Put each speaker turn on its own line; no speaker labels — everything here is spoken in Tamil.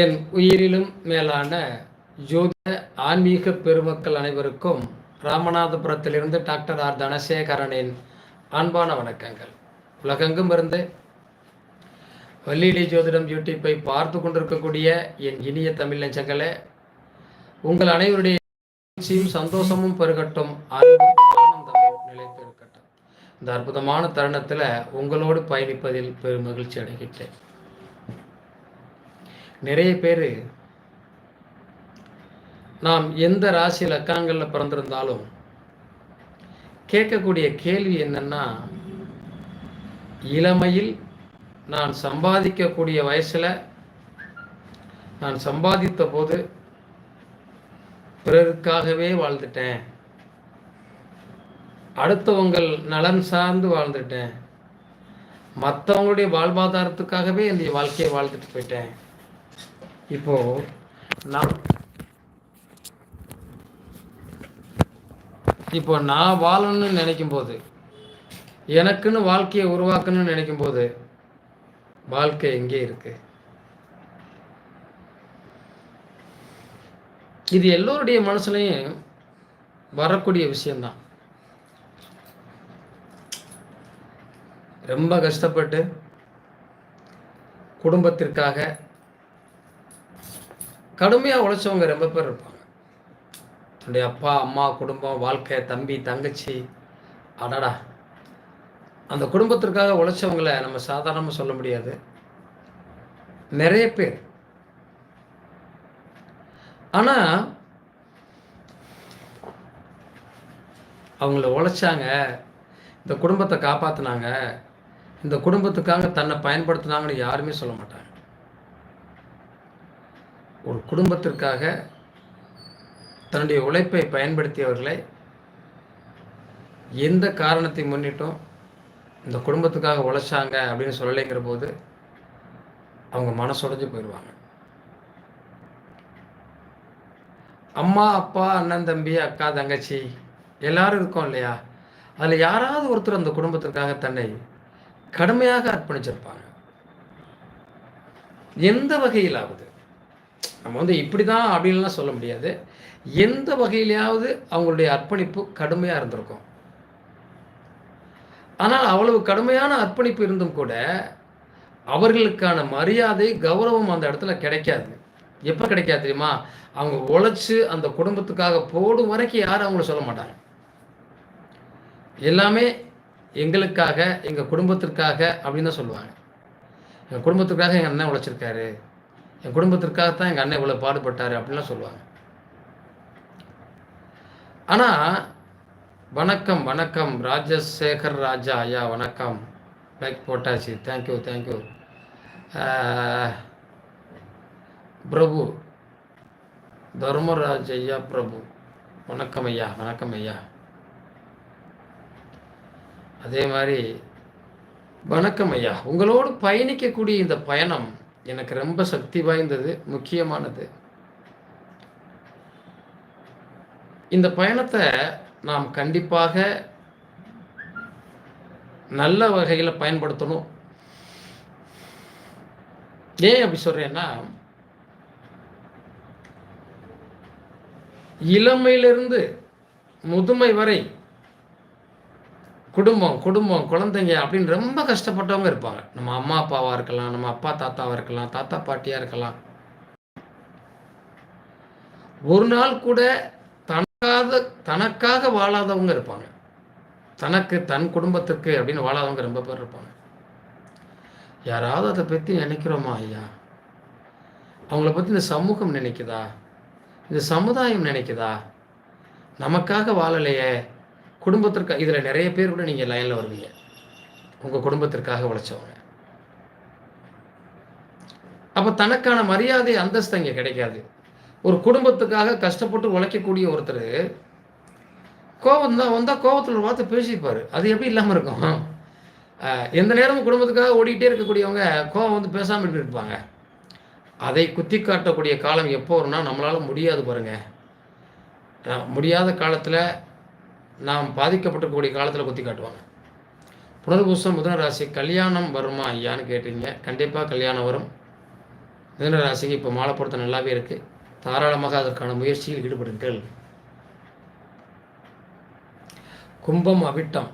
என் உயிரிலும் மேலான ஜோதிட ஆன்மீக பெருமக்கள் அனைவருக்கும் ராமநாதபுரத்திலிருந்து டாக்டர் ஆர் தனசேகரனின் அன்பான வணக்கங்கள். உலகெங்கும் இருந்து வள்ளியிலி ஜோதிடம் யூடியூப்பை பார்த்து கொண்டிருக்கக்கூடிய என் இனிய தமிழ் நெஞ்சங்களே உங்கள் அனைவருடைய மகிழ்ச்சியும் சந்தோஷமும் பெருகட்டும். அன்பும் ஆனந்தமும் நிலைத்து இந்த அற்புதமான தருணத்தில் உங்களோடு பயணிப்பதில் பெரும் மகிழ்ச்சி அடைகின்றேன். நிறைய பேர். நாம் எந்த ராசி லக்கான்களில் பிறந்திருந்தாலும் கேட்கக்கூடிய கேள்வி என்னன்னா இளமையில் நான் சம்பாதிக்கக்கூடிய வயசில் நான் சம்பாதித்த போது பிறருக்காகவே வாழ்ந்துட்டேன். அடுத்தவங்கள் நலன் சார்ந்து வாழ்ந்துட்டேன். மற்றவங்களுடைய வாழ்வாதாரத்துக்காகவே என்னுடைய வாழ்க்கையை வாழ்ந்துட்டு போயிட்டேன். இப்போ நான் இப்போ நான் வாழணும்னு நினைக்கும் போது எனக்குன்னு வாழ்க்கையை உருவாக்கணும்னு நினைக்கும் போது வாழ்க்கை எங்கே இருக்கு? இது எல்லோருடைய மனசுலையும் வரக்கூடிய விஷயம்தான். ரொம்ப கஷ்டப்பட்டு குடும்பத்திற்காக கடுமையாக உழைச்சவங்க ரொம்ப பேர் இருப்பாங்க. என்னுடைய அப்பா அம்மா குடும்பம் வாழ்க்கை தம்பி தங்கச்சி அடடா. அந்த குடும்பத்திற்காக உழைச்சவங்களை நம்ம சாதாரணமாக சொல்ல முடியாது. நிறைய பேர். ஆனால் அவங்கள உழைச்சாங்க இந்த குடும்பத்தை காப்பாற்றினாங்க இந்த குடும்பத்துக்காக தன்னை பயன்படுத்தினாங்கன்னு யாருமே சொல்ல மாட்டாங்க. ஒரு குடும்பத்திற்காக தன்னுடைய உழைப்பை பயன்படுத்தியவர்களை எந்த காரணத்தை முன்னிட்டும் இந்த குடும்பத்துக்காக உழைச்சாங்க அப்படின்னு சொல்லலைங்கிற போது அவங்க மனசுடைஞ்சு போயிடுவாங்க. அம்மா அப்பா அண்ணன் தம்பி அக்கா தங்கச்சி எல்லாரும் இருக்கோம் இல்லையா? அதில் யாராவது ஒருத்தர் அந்த குடும்பத்திற்காக தன்னை கடுமையாக அர்ப்பணிச்சிருப்பாங்க. எந்த வகையிலாவது? நம்ம வந்து இப்படி தான் அப்படின்லாம் சொல்ல முடியாது. எந்த வகையிலையாவது அவங்களுடைய அர்ப்பணிப்பு கடுமையாக இருந்திருக்கும். ஆனால் அவ்வளவு கடுமையான அர்ப்பணிப்பு இருந்தும் கூட அவர்களுக்கான மரியாதை கௌரவம் அந்த இடத்துல கிடைக்காது. எப்போ கிடைக்காது தெரியுமா? அவங்க உழைச்சி அந்த குடும்பத்துக்காக போடும் வரைக்கும் யாரும் அவங்கள சொல்ல மாட்டாங்க. எல்லாமே எங்களுக்காக எங்கள் குடும்பத்திற்காக அப்படின்னு தான் சொல்லுவாங்க. எங்கள் குடும்பத்துக்காக எங்கள் அண்ணன் உழைச்சிருக்காரு. என் குடும்பத்திற்காக தான் எங்கள் அண்ணன் இவ்வளோ பாடுபட்டார் அப்படின்லாம் சொல்லுவாங்க. ஆனால் வணக்கம் வணக்கம் ராஜசேகர் ராஜா ஐயா வணக்கம். லைக் போட்டாச்சு. தேங்க்யூ தேங்க்யூ பிரபு. தர்மராஜ் ஐயா பிரபு. வணக்கம் ஐயா வணக்கம் ஐயா. அதே மாதிரி வணக்கம் ஐயா. உங்களோடு பயணிக்கக்கூடிய இந்த பயணம் எனக்கு ரொம்ப சக்தி வாய்ந்தது முக்கியமானது. இந்த பயணத்தை நாம் கண்டிப்பாக நல்ல வகையில் பயன்படுத்தணும். ஏன் அப்படி சொல்றேன்னா இளமையிலிருந்து முதுமை வரை குடும்பம் குடும்பம் குழந்தைங்க அப்படின்னு ரொம்ப கஷ்டப்பட்டவங்க இருப்பாங்க. நம்ம அம்மா அப்பாவாக இருக்கலாம் நம்ம அப்பா தாத்தாவாக இருக்கலாம் தாத்தா பாட்டியாக இருக்கலாம். ஒரு நாள் கூட தனக்காக தனக்காக வாழாதவங்க இருப்பாங்க. தனக்கு தன் குடும்பத்துக்கு அப்படின்னு வாழாதவங்க ரொம்ப பேர் இருப்பாங்க. யாராவது அதை பற்றி நினைக்கிறோமா ஐயா? அவங்கள பற்றி இந்த சமூகம் நினைக்குதா? இந்த சமுதாயம் நினைக்குதா? நமக்காக வாழலையே. குடும்பத்திற்கு இதில் நிறைய பேர் கூட நீங்கள் லைனில் வருவீங்க. உங்கள் குடும்பத்திற்காக உழைச்சவங்க. அப்போ தனக்கான மரியாதை அந்தஸ்து இங்கே கிடைக்காது. ஒரு குடும்பத்துக்காக கஷ்டப்பட்டு உழைக்கக்கூடிய ஒருத்தர் கோபம் தான் வந்தால் கோபத்தில் ஒரு வார்த்தை பேசிப்பார். அது எப்படி இல்லாமல் இருக்கும்? எந்த நேரமும் குடும்பத்துக்காக ஓடிக்கிட்டே இருக்கக்கூடியவங்க கோபம் வந்து பேசாமல் இருப்பாங்க. அதை குத்தி காட்டக்கூடிய காலம் எப்போ வரும்னா நம்மளால் முடியாது பாருங்கள் முடியாத காலத்தில் நாம் பாதிக்கப்பட்டிருக்கக்கூடிய காலத்தில் குத்தி காட்டுவாங்க. புனர்பூசம் மிதுன ராசி கல்யாணம் வருமா ஐயான்னு கேட்டீங்க. கண்டிப்பாக கல்யாணம் வரும். மிதுன ராசிக்கு இப்போ மாலை நல்லாவே இருக்குது தாராளமாக அதற்கான முயற்சியில் ஈடுபடுங்கள். கும்பம் அவிட்டம்.